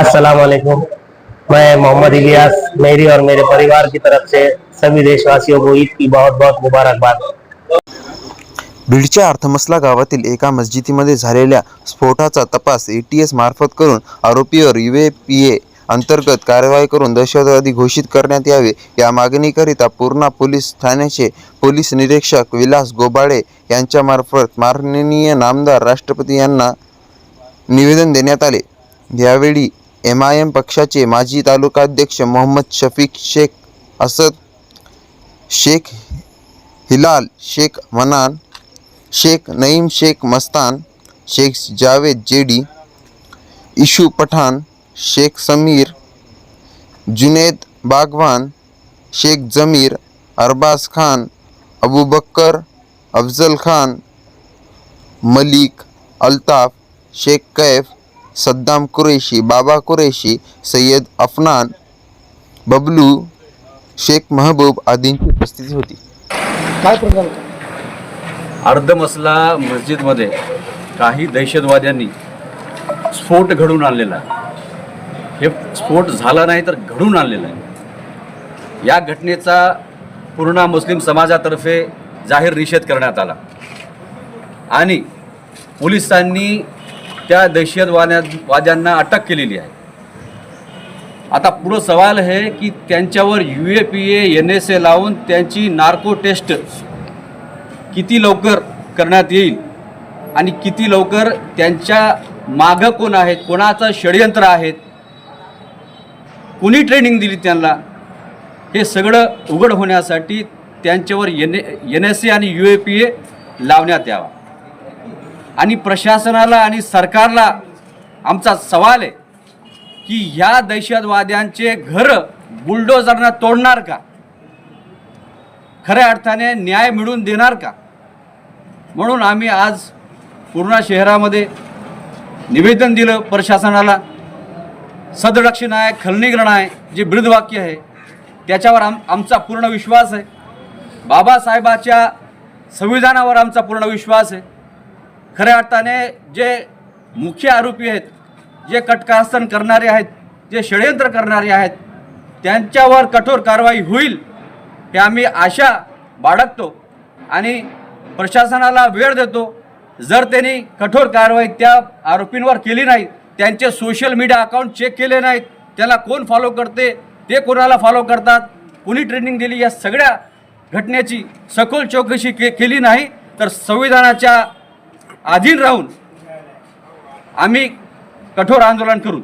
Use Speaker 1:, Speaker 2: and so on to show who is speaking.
Speaker 1: असलकुम मैं मोहम्मद इलियास मेरी और मेरे परिवार की तरफ से सभी देशवासियों को ईद की बहुत बहुत मुबारकबाद।
Speaker 2: बीडच्या अर्थमसला गावातील एका मस्जिदीमध्ये झालेल्या स्फोटाचा तपास ए टी एस मार्फत करून आरोपीवर यू पी ए अंतर्गत कारवाई करून दहशतवादी घोषित करण्यात यावे या मागणीकरिता पूर्णा पोलीस ठाण्याचे पोलीस निरीक्षक विलास गोबाळे यांच्यामार्फत माननीय नामदार राष्ट्रपती यांना निवेदन देण्यात आले. यावेळी एम आय एम पक्षाचे माजी तालुकाध्यक्ष मोहम्मद शफीक शेख असद शेख हिलाल शेख मनान शेख नईम शेख मस्तान शेख जावेद जेडी इशू पठाण शेख समीर जुनेद बागवान शेख जमीर अरबाज खान अबू बक्कर अफजल खान मलिक अल्ताफ शेख कैफ सद्दाम कुरेशी बाबा कुरेशी सय्यद अफनान बबलू शेख महबूब आदींची उपस्थिती होती.
Speaker 3: काय प्रकार? होता
Speaker 4: अर्धमसला मस्जिदमध्ये काही दहशतवाद्यांनी स्फोट घडून आणलेला आहे. हे स्फोट झाला नाही तर घडून आणलेला आहे. या घटनेचा पूर्ण मुस्लिम समाजातर्फे जाहीर निषेध करण्यात आला. आणि पोलिसांनी त्या दहशतवाद्या वाद्यांना अटक केलेली आहे. आता पुढं सवाल आहे की त्यांच्यावर U A P A N S A लावून त्यांची नार्को टेस्ट किती लवकर करण्यात येईल आणि किती लवकर त्यांच्या मागं कोण आहेत कोणाचं षडयंत्र आहेत कुणी ट्रेनिंग दिली त्यांना हे सगळं उघड होण्यासाठी त्यांच्यावर एन एन एस ए आणि यू ए पी ए लावण्यात यावा. आणि प्रशासनाला आणि सरकारला आमचा सवाल आहे की ह्या दहशतवाद्यांचे घरं बुलडोजरनं तोडणार का? खऱ्या अर्थाने न्याय मिळवून देणार का? म्हणून आम्ही आज पूर्णा शहरामध्ये निवेदन दिलं प्रशासनाला. सदलक्ष आहे खलनीकरण आहे जे ब्रीदवाक्य आहे त्याच्यावर आम आमचा पूर्ण विश्वास आहे. बाबासाहेबाच्या संविधानावर आमचा पूर्ण विश्वास आहे. खऱ्या अर्थाने जे मुख्य आरोपी आहेत जे कटकारस्थान करणारे आहेत जे षडयंत्र करणारे आहेत त्यांच्यावर कठोर कारवाई होईल हे आम्ही आशा बाळगतो आणि प्रशासनाला वेळ देतो. जर त्यांनी कठोर कारवाई त्या आरोपींवर केली नाही त्यांचे सोशल मीडिया अकाउंट चेक केले नाहीत त्याला कोण फॉलो करते ते कोणाला फॉलो करतात कोणी ट्रेनिंग दिली या सगळ्या घटनेची सखोल चौकशी के केली नाही तर संविधानाच्या अधीन राहून आम्ही कठोर आंदोलन करू.